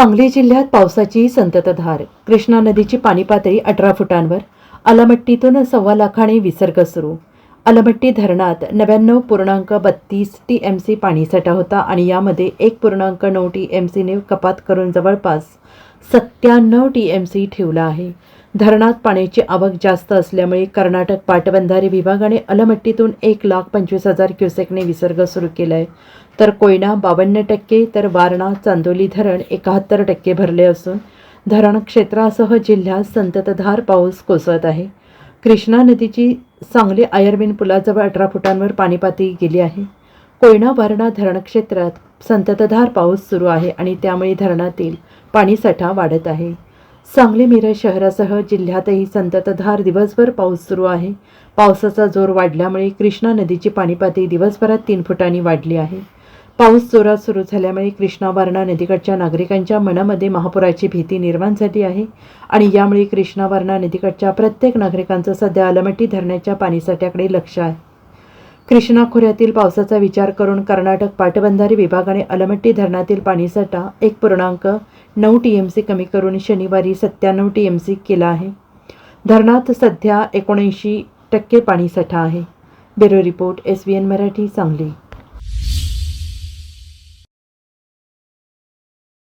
सांगली जिल्ह्यात पावसाची संततधार. कृष्णा नदीची पाणी पातळी अठरा फुटांवर. अलमट्टीतून सव्वा लाखाने विसर्ग सुरू. अलमट्टी धरणात नव्याण्णव पूर्णांक बत्तीस टी एम सी पाणीसाठा होता आणि यामध्ये एक पूर्णांक नऊ टी एम सीने कपात करून जवळपास सत्त्याण्णव टी एम सी ठेवला आहे. धरणात पाण्याची आवक जास्त असल्यामुळे कर्नाटक पाटबंधारे विभागाने अलमट्टीतून एक लाख पंचवीस हजार क्युसेकने विसर्ग सुरू केला आहे तर कोयना बावन्न टक्के तर वारणा चांदोली धरण एकाहत्तर टक्के भरले असून धरण क्षेत्रासह जिल्ह्यात संततधार पाऊस कोसळत आहे. कृष्णा नदीची सांगली आयर्विन पुलाजवळ अठरा फुटांवर पाणीपाती गेली आहे. कोयना वारणा धरण क्षेत्रात संततधार पाऊस सुरू आहे आणि त्यामुळे धरणातील पाणीसाठा वाढत आहे. सांगली मिरज शहरासह जिल्ह्यातही संततधार दिवसभर पाऊस सुरू आहे. पावसाचा जोर वाढल्यामुळे कृष्णा नदीची पाणीपातळी दिवसभरात तीन फुटांनी वाढली आहे. पाऊस जोरात सुरू झाल्यामुळे कृष्णा वारणा नदीकडच्या नागरिकांच्या मनामध्ये महापुराची भीती निर्माण झाली आहे आणि यामुळे कृष्णा वारणा नदीकडच्या प्रत्येक नागरिकांचं सध्या अलमट्टी धरणाच्या पाणीसाठ्याकडे लक्ष आहे. कृष्णा खोऱ्यातील पावसाचा विचार करून कर्नाटक पाटबंधारे विभागाने अलमट्टी धरणातील पाणीसाठा एक पूर्णांक नऊ टी एम सी कमी करून शनिवारी सत्त्याण्णव टी एम सी केला आहे. धरणात सध्या एकोणऐंशी टक्के पाणीसाठा आहे. Bureau report S V N Marathi Sangli.